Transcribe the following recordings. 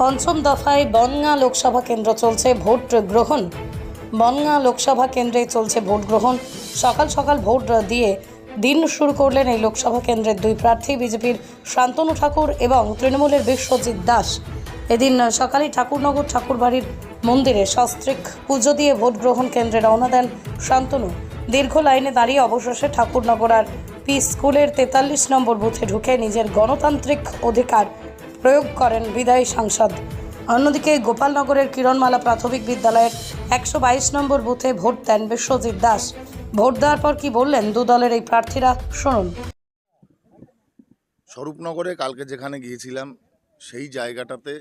পঞ্চম দফায় বনগাঁ লোকসভা কেন্দ্র চলছে ভোট গ্রহণ। বনগাঁ লোকসভা কেন্দ্রে চলছে ভোট গ্রহণ। সকাল সকাল ভোট দিয়ে দিন শুরু করলেন এই লোকসভা কেন্দ্রের দুই প্রার্থী, বিজেপির শান্তনু ঠাকুর এবং তৃণমূলের বিশ্বজিৎ দাস। এদিন সকালে ঠাকুরনগর ঠাকুরবাড়ির মন্দিরে সস্ত্রিক পুজো দিয়ে ভোট গ্রহণ কেন্দ্রে রওনা দেন শান্তনু। দীর্ঘ লাইনে দাঁড়িয়ে অবশেষে ঠাকুরনগর আর পি স্কুলের তেতাল্লিশ নম্বর বুথে ঢুকে নিজের গণতান্ত্রিক অধিকার প্রয়োগ করেন বিদায়ী সাংসদ। অন্যদিকে গোপালনগরের কিরণমালা প্রাথমিক বিদ্যালয়ের একশো বাইশ নম্বর বুথে ভোট দেন বিশ্বজিৎ দাস। ভোট দেওয়ার পর কি বললেন দু দলের এই প্রার্থীরা? শুনুন। স্বরূপনগরে কালকে যেখানে গিয়েছিলাম, সেই জায়গাটাতে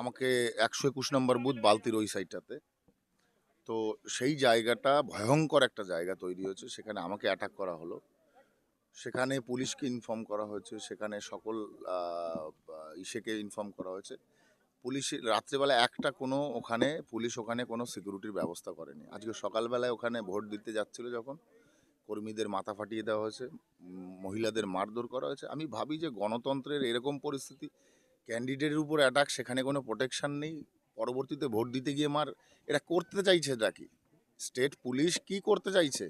আমাকে একশো একুশ নম্বর বুথ বালতির ওই সাইডটাতে। তো সেই জায়গাটা ভয়ঙ্কর একটা জায়গা তৈরি হয়েছে, সেখানে আমাকে অ্যাটাক করা হলো। সেখানে পুলিশকে ইনফর্ম করা হয়েছে, সেখানে সকল ইসেকে ইনফর্ম করা হয়েছে। পুলিশ রাত্রেবেলা একটা কোনো ওখানে, পুলিশ ওখানে কোনো সিকিউরিটির ব্যবস্থা করেনি। আজকে সকালবেলায় ওখানে ভোট দিতে যাচ্ছিল যখন, কর্মীদের মাথা ফাটিয়ে দেওয়া হয়েছে, মহিলাদের মারধর করা হয়েছে। আমি ভাবি যে গণতন্ত্রের এরকম পরিস্থিতি ক্যান্ডিডেটের উপর অ্যাটাক সেখানে কোনো প্রোটেকশান নেই, পরবর্তীতে ভোট দিতে গিয়ে মার এটা করতে চাইছে এটা কি? স্টেট পুলিশ কি করতে চাইছে?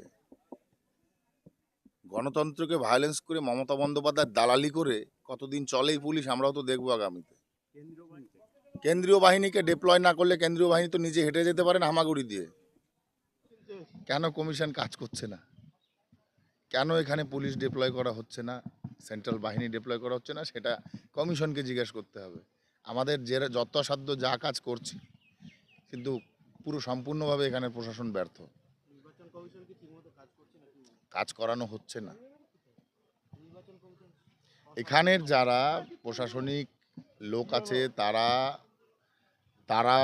গণতন্ত্রকে ভায়োলেন্স করে মমতা বন্দ্যোপাধ্যায় দালালি করে কতদিন চলে এই পুলিশ, আমরাও তো দেখব আগামীতে। কেন্দ্রীয় বাহিনীকে ডিপ্লয় না করলে কেন্দ্রীয় বাহিনী তো নিজে হেঁটে যেতে পারেন হামাগুড়ি দিয়ে। কেন কমিশন কাজ করছে না? কেন এখানে পুলিশ ডিপ্লয় করা হচ্ছে না? সেন্ট্রাল বাহিনী ডিপ্লয় করা হচ্ছে না? সেটা কমিশনকে জিজ্ঞেস করতে হবে। আমাদের যে যথাসাধ্য যা কাজ করছি, কিন্তু পুরো সম্পূর্ণভাবে এখানে প্রশাসন ব্যর্থ। কাজ করানো হচ্ছে না। এখানের যারা প্রশাসনিক লোক আছে তারা তারা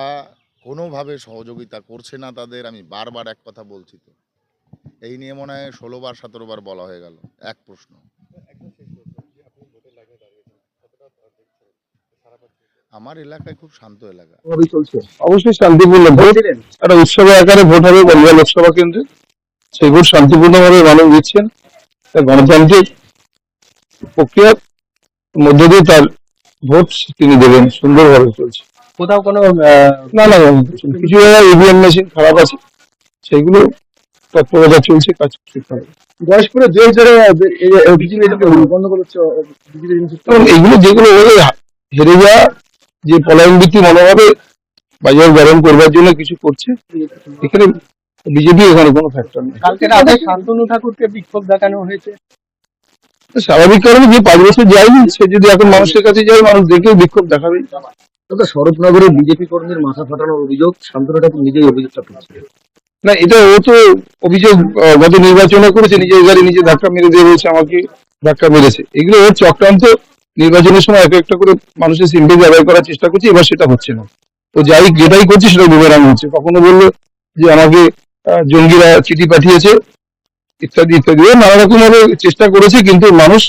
কোনোভাবে সহযোগিতা করছে না তাদের আমি বারবার এক কথা বলছি তো। এই নিয়ে মনে হয় ষোলোবার সতেরোবার বলা হয়ে গেল এক প্রশ্ন। আমার এলাকায় খুব শান্ত এলাকা। অবশ্যই শান্তিপূর্ণ ভোট। একটা উৎসবের আকারে ভোট হবে বনগাঁ লোকসভা কেন্দ্রে। সেই ভোট শান্তিপূর্ণভাবে মানুষ দিচ্ছেন। গণতান্ত্রিক প্রক্রিয়ার মধ্য দিয়ে তার ভোট তিনি দেবেন সুন্দরভাবে চলছে। কোথাও কোনো না না কিছু জায়গায় ইভিএম মেশিন খারাপ আছে সেগুলো তৎপরতা চলছে কাজ বয়স্করা বিজেপি এবং এগুলো যেগুলো হেরে যাওয়া যে পলায়নবৃত্তি মনোভাবে বাজার গরম করবার জন্য কিছু করছে এখানে বিজেপি এখানে কোনো ফ্যাক্টর নেই। কালকে রাতে শান্তনু ঠাকুরকে বিক্ষোভ দেখানো হয়েছে। স্বাভাবিক কারণে যে পাঁচ বছর যায়নি সে যদি এখন মানুষের কাছে যায় মানুষ দেখে বিক্ষোভ দেখাবে তবে শরৎনগরে বিজেপি কর্মীর মাথা ফাটানোর অভিযোগ শান্তনু ঠাকুর নিজেই অভিযোগটা করছে না এটা ও তো অভিযোগ আহ, গত নির্বাচনে করেছে নিজের গাড়ি নিজে ধাক্কা মেরে দিয়ে বলছে আমাকে ধাক্কা মেরেছে। এগুলো ওর চক্রান্ত। নির্বাচনের সময় এক একটা করে মানুষের সিম্পেজ আদায় করার চেষ্টা করছে এবার সেটা হচ্ছে না। তো যাই যেটাই করছে সেটা বুমেরাং হচ্ছে। কখনো বলল যে আমাকে জঙ্গিরা চিঠি পাঠিয়েছে, ইত্যাদি ইত্যাদি। নানা রকম ভাবে চেষ্টা করেছে, কিন্তু মানুষ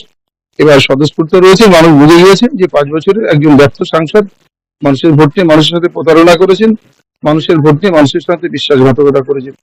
এবার স্বতঃস্ফূর্ত রয়েছে। মানুষ বুঝে গিয়েছে যে পাঁচ বছরের একজন ব্যর্থ সাংসদ মানুষের ভোট নিয়ে মানুষের সাথে প্রতারণা করেছেন, মানুষের ভোট নিয়ে মানুষের সাথে বিশ্বাসঘাতকতা করেছেন।